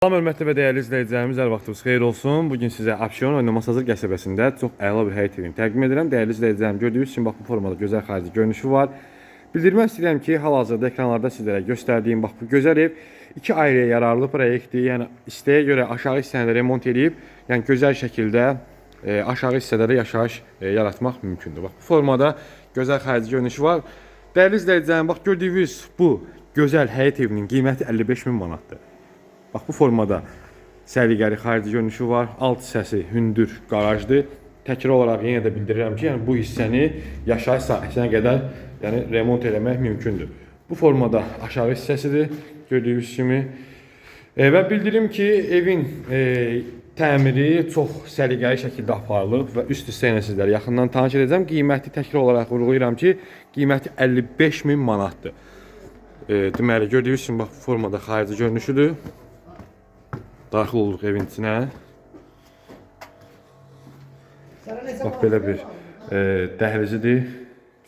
Salam hörmətli və dəyərli izləyicilərimiz, hər vaxtınız xeyir olsun. Bu gün sizə Abşeron oynaması hazır qəsəbəsində çox əla bir həyat evini təqdim edirəm. Dəyərli izləyicilərim, gördüyünüz kimi bax bu formada gözəl xarici görünüşü var. Bildirmək istəyirəm ki, hal-hazırda ekranlarda sizlərə göstərdiyim bax bu gözəl ev iki ayrıya yararlı proyektdir. Yəni istəyə görə aşağı hissəni remont edib, yəni gözəl şəkildə e, aşağı hissədə də yaşayış e, yaratmaq mümkündür. Bax bu formada gözəl xarici görünüşü var. Dəyərli izləyicilərim, bax gördüyünüz bu gözəl həyat evinin qiyməti 55 min manatdır. Bax bu formada səliqəli xarici görünüşü var. Alt hissəsi hündür qarajdır. Təkrar olaraq yenə də bildirirəm ki, yəni bu hissəni yaşayış sahəsinə qədər yəni remont eləmək mümkündür. Bu formada aşağı hissəsidir gördüyünüz kimi. E, və bildirim ki, evin e, təmiri çox səliqəli şəkildə aparılıb və üst hissə ilə sizlərə yaxından tanış edəcəm. Qiyməti təkrar olaraq vurğulayıram ki, qiyməti 55 min manatdır. E, deməli gördüyünüz kimi bax formada xarici görünüşüdür. Daxil olduq evin içinə. Bax belə bir e, dəhlizidir.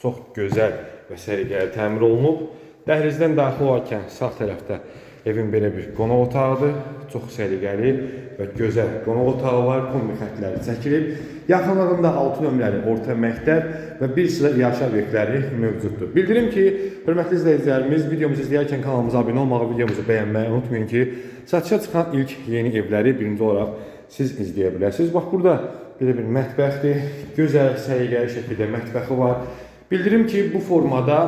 Çox gözəl və səliqəli təmir olunub. Dəhlizdən daxil olarkən sağ tərəfdə evin belə bir qonaq otağıdır. Çox səliqəli və gözəl qonaq otağı var. Kombi xəttləri çəkilib. Yaxınlığında 6 nömrəli orta məktəb və bir sıra yaşa obyektləri mövcuddur. Bildirim ki, hörmətli izləyicilərimiz, videomuzu izləyərkən kanalımıza abunə olmağı, videomuzu bəyənməyi unutmayın ki, satışa çıxan ilk yeni evləri birinci olaraq siz izləyə bilərsiniz. Bax burada belə bir mətbəxdir. Gözəl, səliqəli şəkildə mətbəxi var. Bildirim ki, bu formada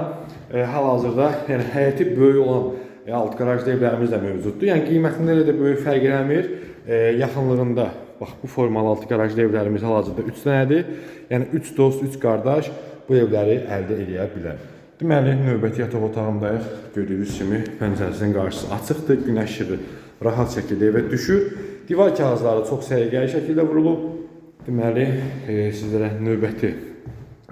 e, hal-hazırda yəni həyəti böyük olan alt qarajlı evlərimiz də mövcuddur. Yəni qiymətində elə də böyük fərq eləmir. E, yaxınlığında bax bu formalı alt qarajlı evlərimiz hal-hazırda 3 dənədir. Yəni 3 dost, 3 qardaş bu evləri əldə edə bilər. Deməli, növbəti yataq otağımdayıq. Gördüyünüz kimi pəncərəsinin qarşısı açıqdır, günəş işığı rahat şəkildə evə düşür. Divar kağızları çox səliqəli şəkildə vurulub. Deməli, e, sizlərə növbəti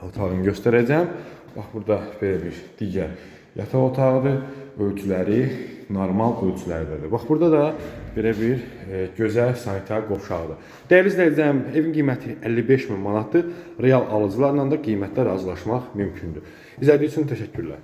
otağını göstərəcəm. Bax burada belə bir digər yataq otağıdır. Ölçüləri normal ölçülərdədir. Bax burada da belə bir e, gözəl sanitar qovşağıdır. Dəyərli izləyicilərim, evin qiyməti 55 min manatdır. Real alıcılarla da qiymətdə razılaşmaq mümkündür. İzlədiyiniz üçün təşəkkürlər.